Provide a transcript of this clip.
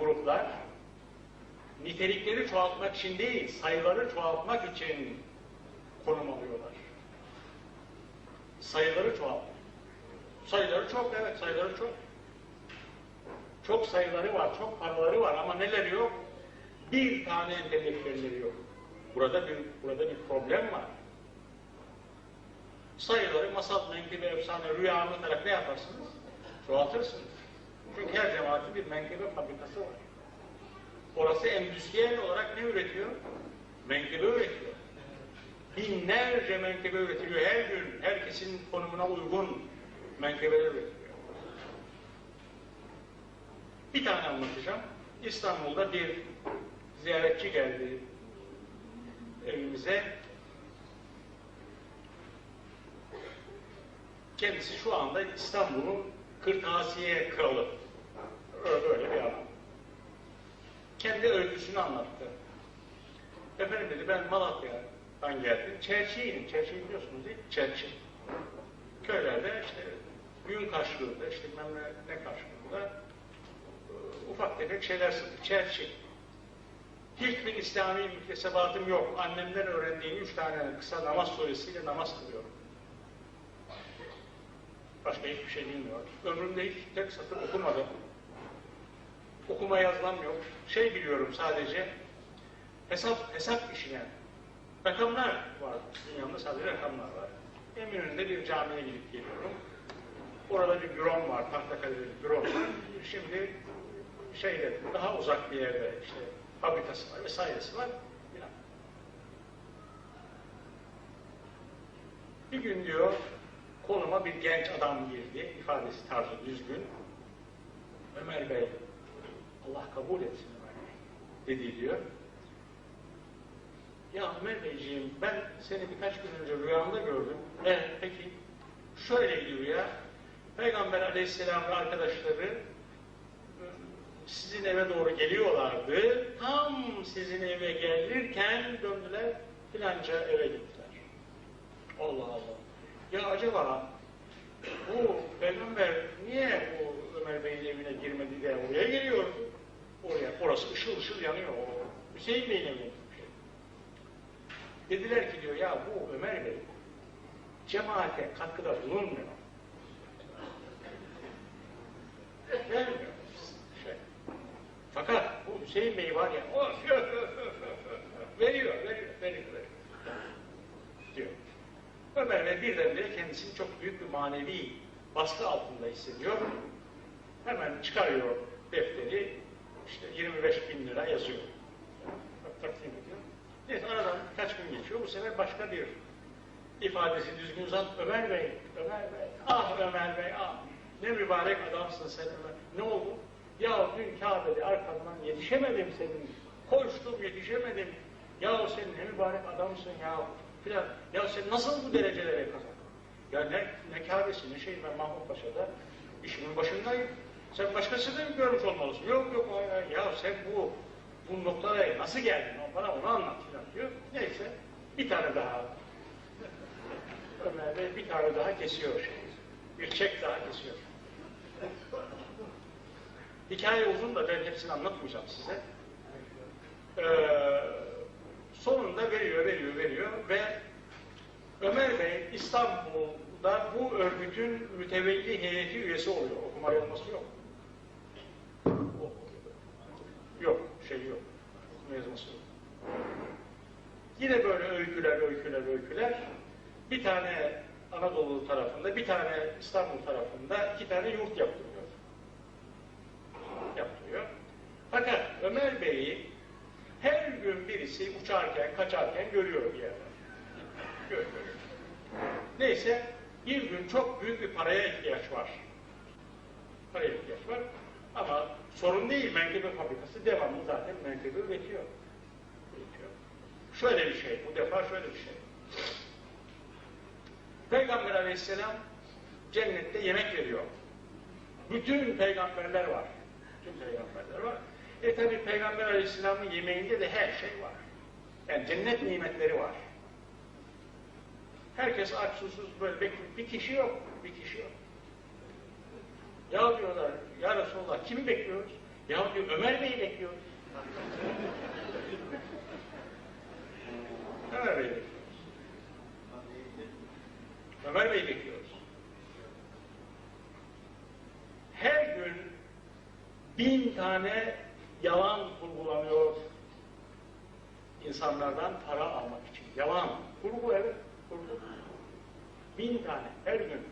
gruplar nitelikleri çoğaltmak için değil, sayıları çoğaltmak için konum alıyorlar. Sayıları çoğaltmak. Sayıları çok, evet sayıları çok. Çok sayıları var, çok paraları var ama neleri yok? Bir tane entelektüelleri yok. Burada bir, burada bir problem var. Sayıları masal, menkıbe, efsane, rüya anlatarak ne yaparsınız? Çoğaltırsınız. Çünkü her cemaatin bir menkıbe fabrikası var. Orası endüstriyel olarak ne üretiyor? Menkıbe üretiyor. Binlerce menkıbe üretiliyor her gün. Herkesin konumuna uygun menkıbeler üretiliyor. Bir tane anlatacağım. İstanbul'da bir ziyaretçi geldi evimize. Kendisi şu anda İstanbul'un kırtasiye kralı. Öyle, bir adam. Kendi öyküsünü anlattı. Efendim dedi ben Malatya'dan geldim. Çerçiyim. Çerçiyi biliyorsunuz değil mi? Çerçi. Köylerde işte gün karşılığında işte bilmem ne, ne karşılığında e, ufak tefek şeyler satıyor. Çerçi. Hiçbir İslami müktesebatım yok. Annemden öğrendiğim üç tane kısa namaz suresiyle namaz kılıyorum. Başka hiçbir şey bilmiyor. Ömrümde hiç tek satır okumadım. Okuma yazmam yok. Şey biliyorum sadece, hesap hesap işine. Rakamlar var. Dünyamda sadece rakamlar var. Eminönü'nde bir camiye gidip geliyorum. Orada bir bürom var, Tahtakale'de bir bürom var. Şimdi şeyde, daha uzak bir yerde işte fabrikası var vesairesi var. Bir gün diyor, konuma bir genç adam girdi, ifadesi tarzı düzgün. Ömer Bey, Allah kabul etsin Ömer Bey, dedi diyor. Ya Ömer Beyciğim, ben seni birkaç gün önce rüyamda gördüm. E, peki, şöyleydi rüya. Peygamber Aleyhisselam ve arkadaşları sizin eve doğru geliyorlardı. Tam sizin eve gelirken döndüler filanca eve gittiler. Allah Allah. Ya acaba bu peygamber niye bu Ömer Bey'in evine girmedi de oraya geliyordu? Oraya, orası ışıl ışıl yanıyor. O Hüseyin Bey'in evine. Dediler ki diyor ya bu Ömer Bey cemaate katkıda bulunmuyor. Vermiyor. Şey. Fakat bu Hüseyin Bey var ya o veriyor, veriyor, veriyor. Ömer Bey birdenbire kendisini çok büyük bir manevi baskı altında hissediyor. Hemen çıkarıyor defteri, işte 25 bin lira yazıyor. Takdim ediyor. Neyse aradan birkaç gün geçiyor. Bu sefer başka bir ifadesi düzgün zat. Ömer Bey, Ömer Bey, ah Ömer Bey, ah. Ne mübarek adamsın sen Ömer. Ne oldu? Ya dün Kabe'de arkamdan yetişemedim senin. Koştum yetişemedim. Ya sen ne mübarek adamsın ya. Filan. Ya sen nasıl bu derecelere kazandın? Ya ne, ne Kabe'si ne şey ben Mahmut Paşa'da işimin başındayım. Sen başkasını da görmüş olmalısın. Yok yok ya sen bu bu noktalara nasıl geldin? Bana onu anlat filan diyor. Neyse bir tane daha Ömer Bey bir tane daha kesiyor şey. Bir çek daha kesiyor. Hikaye uzun da ben hepsini anlatmayacağım size. Ee, sonunda veriyor, veriyor, veriyor ve Ömer Bey İstanbul'da bu örgütün mütevelli heyeti üyesi oluyor. Okuma yazması yok. Yok, şey yok. Okuma yazması yok. Yine böyle öyküler, öyküler, öyküler. Bir tane Anadolu tarafında, bir tane İstanbul tarafında iki tane yurt. Yaptırıyor. Fakat Ömer Bey'i her gün birisi uçarken, kaçarken görüyor bir yerde. Görüyor. Neyse, bir gün çok büyük bir paraya ihtiyaç var. Paraya ihtiyaç var. Ama sorun değil, menkıbe fabrikası devamlı zaten menkıbe üretiyor. üretiyor. Şöyle bir şey, bu defa şöyle bir şey. Peygamber aleyhisselam cennette yemek veriyor. Bütün peygamberler var. Bütün peygamberler. E tabi Peygamber Aleyhisselam'ın yemeğinde de her şey var. Yani cennet nimetleri var. Herkes aç susuz böyle bekliyor. Bir kişi yok, bir kişi yok. Ya diyorlar, ya Resulallah kimi bekliyoruz? Ya diyor Ömer Bey'i bekliyoruz. Ömer Bey'i bekliyoruz. Ömer Bey'i bekliyoruz. Her gün bin tane yalan kurgulanıyor insanlardan para almak için. Yalan. Kurgu evet. Kurgu. Bin tane her gün.